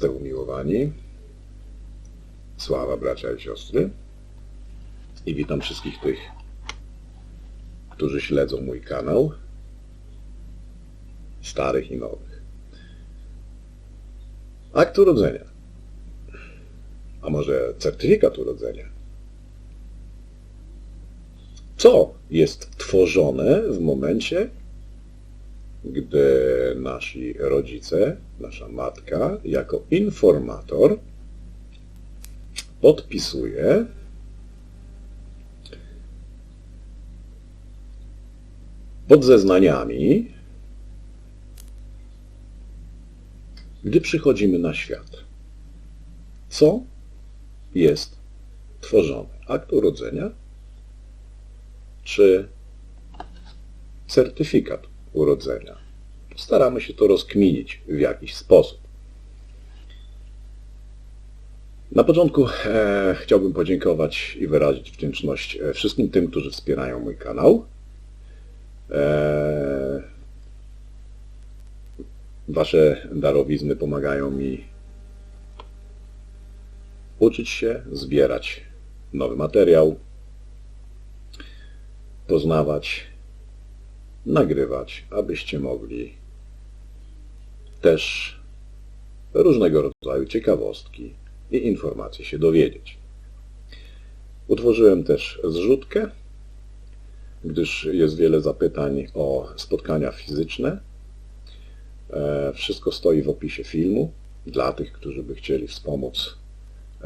Namaste umiłowani. Sława bracia i siostry. I witam wszystkich tych, którzy śledzą mój kanał. Starych i nowych. Akt urodzenia. A może certyfikat urodzenia? Co jest tworzone w momencie, gdy nasi rodzice, nasza matka, jako informator podpisuje pod zeznaniami, gdy przychodzimy na świat. Co jest tworzone? Akt urodzenia czy certyfikat urodzenia? Staramy się to rozkminić w jakiś sposób. Na początku e, chciałbym podziękować i wyrazić wdzięczność e, wszystkim tym, którzy wspierają mój kanał. E, wasze darowizny pomagają mi uczyć się, zbierać nowy materiał, poznawać, nagrywać, abyście mogli też różnego rodzaju ciekawostki i informacje się dowiedzieć. Utworzyłem też zrzutkę, gdyż jest wiele zapytań o spotkania fizyczne. E, Wszystko stoi w opisie filmu dla tych, którzy by chcieli wspomóc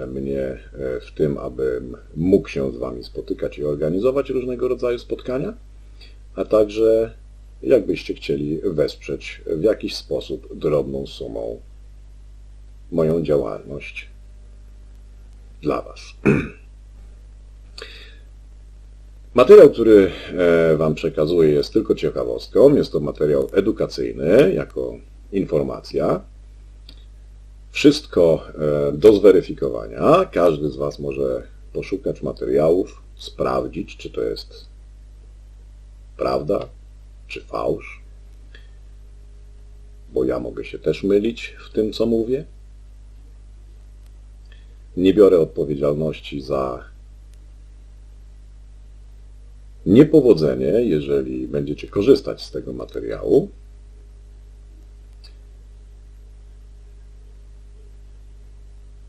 mnie e, w tym, abym mógł się z Wami spotykać i organizować różnego rodzaju spotkania, a także jakbyście chcieli wesprzeć w jakiś sposób drobną sumą moją działalność dla Was. Materiał, który e, Wam przekazuję jest tylko ciekawostką. Jest to materiał edukacyjny, jako informacja. Wszystko e, do zweryfikowania. Każdy z Was może poszukać materiałów, sprawdzić, czy to jest prawda, czy fałsz. Bo ja mogę się też mylić w tym, co mówię. Nie biorę odpowiedzialności za niepowodzenie, jeżeli będziecie korzystać z tego materiału.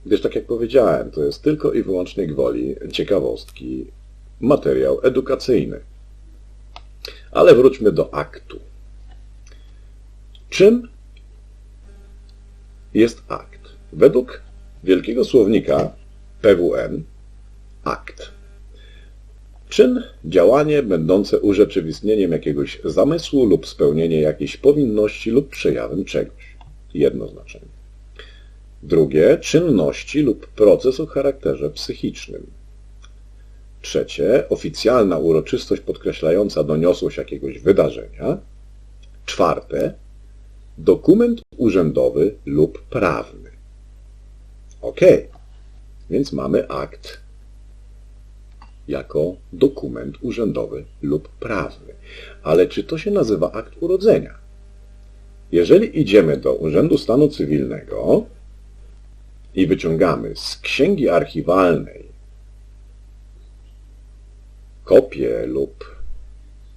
Gdyż, tak jak powiedziałem, to jest tylko i wyłącznie gwoli ciekawostki, materiał edukacyjny. Ale wróćmy do aktu. Czym jest akt? Według wielkiego słownika PWN akt. Czyn, działanie będące urzeczywistnieniem jakiegoś zamysłu lub spełnienie jakiejś powinności lub przejawem czegoś. Jedno znaczenie. Drugie, czynności lub proces o charakterze psychicznym. Trzecie, oficjalna uroczystość podkreślająca doniosłość jakiegoś wydarzenia. Czwarte, dokument urzędowy lub prawny. Ok, więc mamy akt jako dokument urzędowy lub prawny. Ale czy to się nazywa akt urodzenia? Jeżeli idziemy do Urzędu Stanu Cywilnego i wyciągamy z księgi archiwalnej kopię lub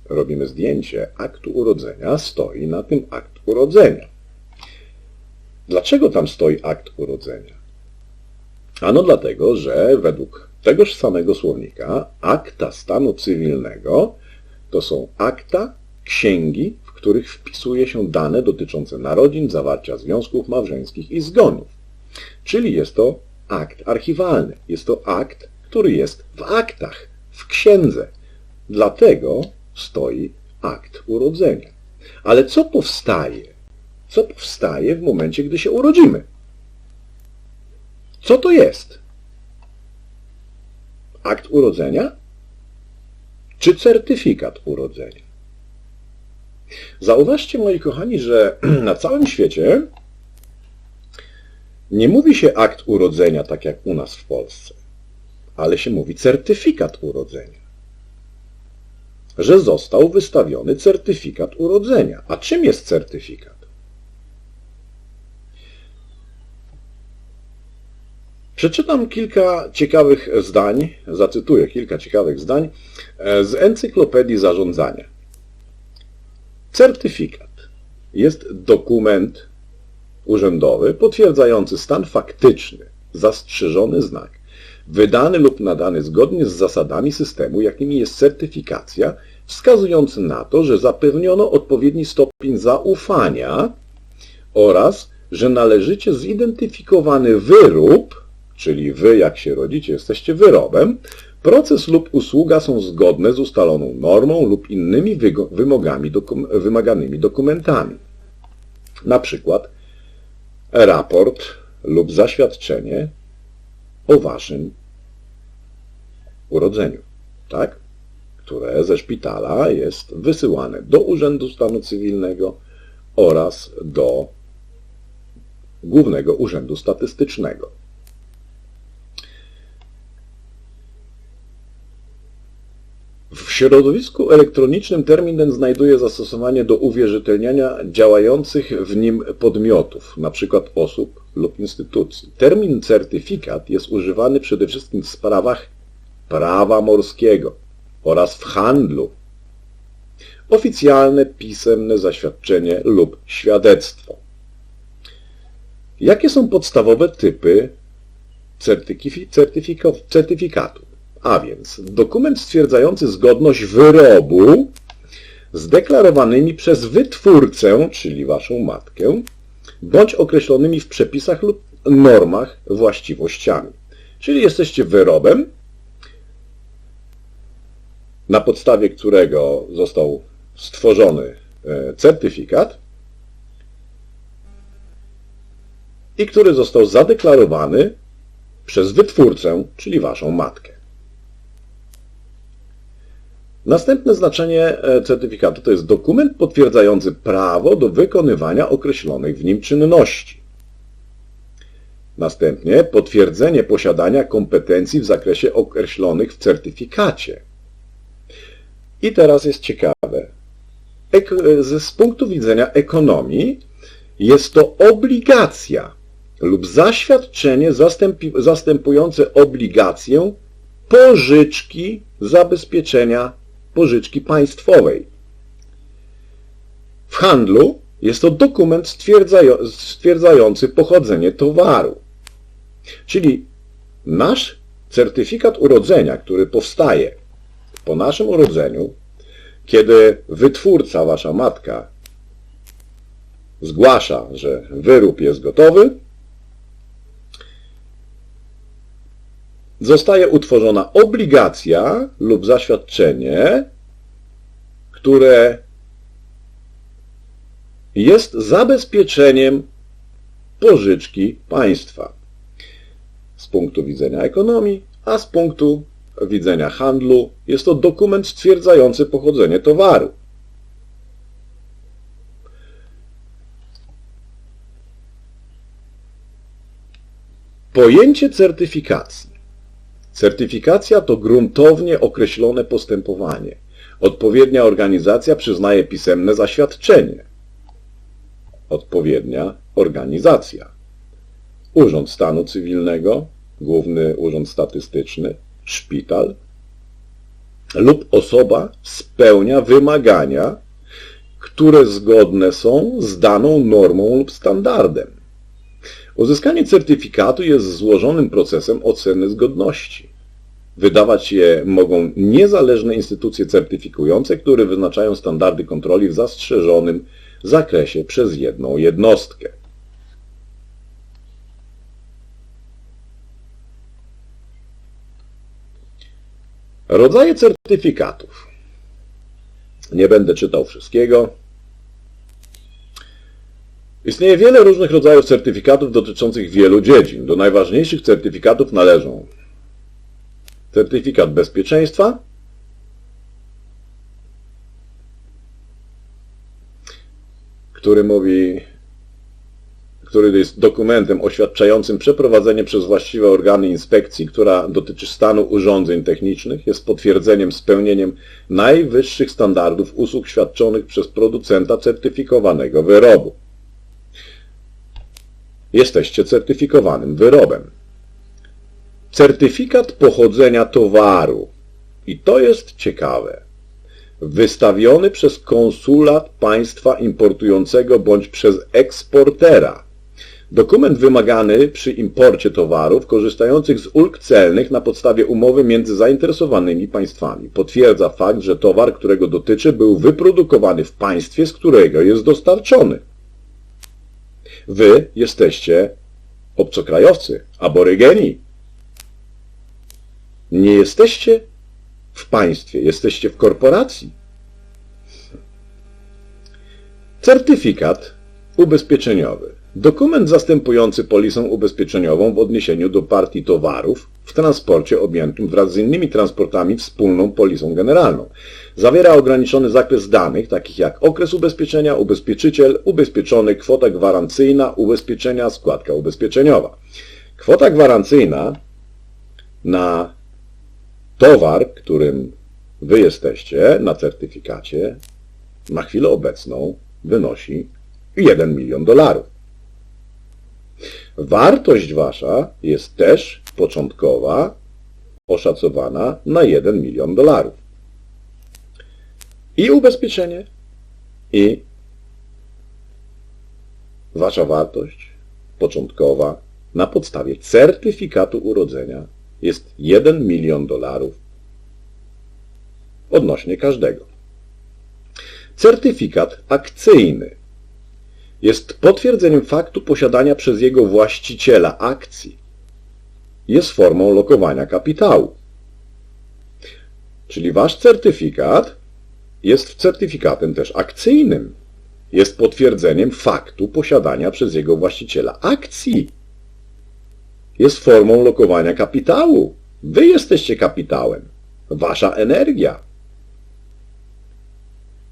robimy zdjęcie aktu urodzenia, stoi na tym akt urodzenia. Dlaczego tam stoi akt urodzenia? Ano dlatego, że według tegoż samego słownika akta stanu cywilnego to są akta, księgi, w których wpisuje się dane dotyczące narodzin, zawarcia związków małżeńskich i zgonów. Czyli jest to akt archiwalny. Jest to akt, który jest w aktach, w księdze. Dlatego stoi akt urodzenia. Ale co powstaje? Co powstaje w momencie, gdy się urodzimy? Co to jest? Akt urodzenia? Czy certyfikat urodzenia? Zauważcie, moi kochani, że na całym świecie nie mówi się akt urodzenia tak jak u nas w Polsce, ale się mówi certyfikat urodzenia. Że został wystawiony certyfikat urodzenia. A czym jest certyfikat? Przeczytam kilka ciekawych zdań, zacytuję kilka ciekawych zdań e, z Encyklopedii Zarządzania. Certyfikat jest dokument urzędowy potwierdzający stan faktyczny, zastrzeżony znak, wydany lub nadany zgodnie z zasadami systemu, jakimi jest certyfikacja, wskazujący na to, że zapewniono odpowiedni stopień zaufania oraz, że należycie zidentyfikowany wyrób, czyli wy jak się rodzicie jesteście wyrobem, proces lub usługa są zgodne z ustaloną normą lub innymi wymogami, dokum wymaganymi dokumentami. Na przykład raport lub zaświadczenie o waszym urodzeniu, tak? które ze szpitala jest wysyłane do Urzędu Stanu Cywilnego oraz do Głównego Urzędu Statystycznego. W środowisku elektronicznym termin ten znajduje zastosowanie do uwierzytelniania działających w nim podmiotów, np. osób lub instytucji. Termin certyfikat jest używany przede wszystkim w sprawach prawa morskiego oraz w handlu. Oficjalne pisemne zaświadczenie lub świadectwo. Jakie są podstawowe typy certyfikatu? A więc dokument stwierdzający zgodność wyrobu z deklarowanymi przez wytwórcę, czyli waszą matkę, bądź określonymi w przepisach lub normach właściwościami. Czyli jesteście wyrobem, na podstawie którego został stworzony e, certyfikat i który został zadeklarowany przez wytwórcę, czyli waszą matkę. Następne znaczenie e, certyfikatu to jest dokument potwierdzający prawo do wykonywania określonych w nim czynności. Następnie potwierdzenie posiadania kompetencji w zakresie określonych w certyfikacie. I teraz jest ciekawe. Z punktu widzenia ekonomii jest to obligacja lub zaświadczenie zastępujące obligację pożyczki zabezpieczenia pożyczki państwowej. W handlu jest to dokument stwierdzający pochodzenie towaru. Czyli nasz certyfikat urodzenia, który powstaje po naszym urodzeniu, kiedy wytwórca, wasza matka, zgłasza, że wyrób jest gotowy, zostaje utworzona obligacja lub zaświadczenie, które jest zabezpieczeniem pożyczki państwa. Z punktu widzenia ekonomii, a z punktu widzenia handlu jest to dokument stwierdzający pochodzenie towaru. Pojęcie certyfikacji. Certyfikacja to gruntownie określone postępowanie. Odpowiednia organizacja przyznaje pisemne zaświadczenie. Odpowiednia organizacja. Urząd Stanu Cywilnego, Główny Urząd Statystyczny, szpital lub osoba spełnia wymagania, które zgodne są z daną normą lub standardem. Uzyskanie certyfikatu jest złożonym procesem oceny zgodności. Wydawać je mogą niezależne instytucje certyfikujące, które wyznaczają standardy kontroli w zastrzeżonym zakresie przez jedną jednostkę. Rodzaje certyfikatów. Nie będę czytał wszystkiego. Istnieje wiele różnych rodzajów certyfikatów dotyczących wielu dziedzin. Do najważniejszych certyfikatów należą certyfikat bezpieczeństwa, który mówi, który jest dokumentem oświadczającym przeprowadzenie przez właściwe organy inspekcji, która dotyczy stanu urządzeń technicznych, jest potwierdzeniem spełnieniem najwyższych standardów usług świadczonych przez producenta certyfikowanego wyrobu. Jesteście certyfikowanym wyrobem. certyfikat pochodzenia towaru. I to jest ciekawe. Wystawiony przez konsulat państwa importującego bądź przez eksportera. Dokument wymagany przy imporcie towarów korzystających z ulg celnych na podstawie umowy między zainteresowanymi państwami. Potwierdza fakt, że towar, którego dotyczy, był wyprodukowany w państwie, z którego jest dostarczony. Wy jesteście obcokrajowcy, aborygeni. Nie jesteście w państwie, jesteście w korporacji. Certyfikat ubezpieczeniowy. Dokument zastępujący polisę ubezpieczeniową w odniesieniu do partii towarów w transporcie objętym wraz z innymi transportami wspólną polisą generalną. Zawiera ograniczony zakres danych, takich jak okres ubezpieczenia, ubezpieczyciel, ubezpieczony, kwota gwarancyjna, ubezpieczenia, składka ubezpieczeniowa. Kwota gwarancyjna na towar, którym Wy jesteście na certyfikacie, na chwilę obecną wynosi 1 milion dolarów. Wartość Wasza jest też początkowa, oszacowana na 1 milion dolarów. I ubezpieczenie, i Wasza wartość początkowa na podstawie certyfikatu urodzenia jest 1 milion dolarów odnośnie każdego. Certyfikat akcyjny jest potwierdzeniem faktu posiadania przez jego właściciela akcji. Jest formą lokowania kapitału. Czyli wasz certyfikat jest certyfikatem też akcyjnym. Jest potwierdzeniem faktu posiadania przez jego właściciela akcji. Jest formą lokowania kapitału. Wy jesteście kapitałem. Wasza energia.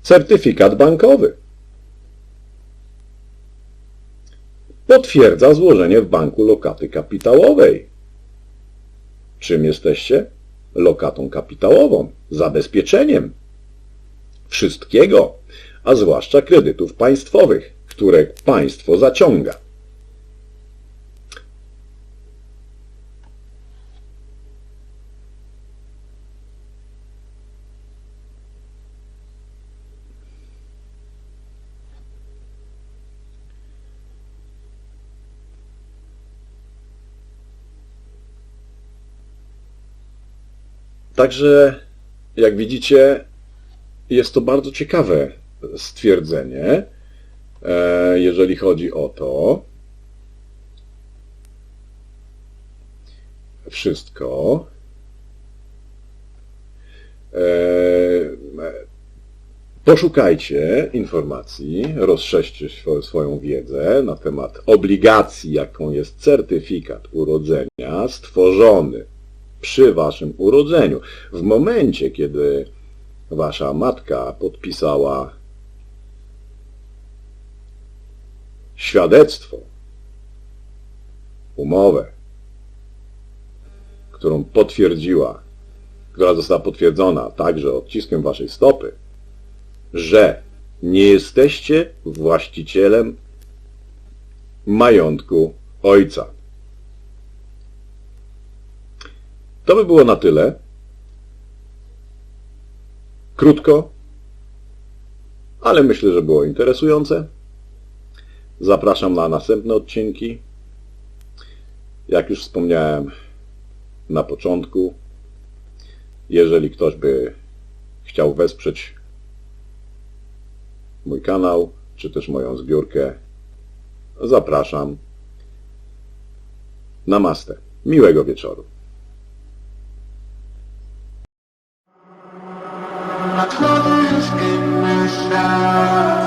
Certyfikat bankowy. Potwierdza złożenie w banku lokaty kapitałowej. Czym jesteście? Lokatą kapitałową, zabezpieczeniem wszystkiego, a zwłaszcza kredytów państwowych, które państwo zaciąga. Także, jak widzicie, jest to bardzo ciekawe stwierdzenie, e, jeżeli chodzi o to. Wszystko. E, poszukajcie informacji, rozszerzcie swoją wiedzę na temat obligacji, jaką jest certyfikat urodzenia stworzony przy waszym urodzeniu. W momencie, kiedy wasza matka podpisała świadectwo, umowę, którą potwierdziła, która została potwierdzona także odciskiem waszej stopy, że nie jesteście właścicielem majątku ojca. To by było na tyle. Krótko, ale myślę, że było interesujące. Zapraszam na następne odcinki. Jak już wspomniałem na początku, jeżeli ktoś by chciał wesprzeć mój kanał, czy też moją zbiórkę, zapraszam. Namaste. Miłego wieczoru. my colors in the sun.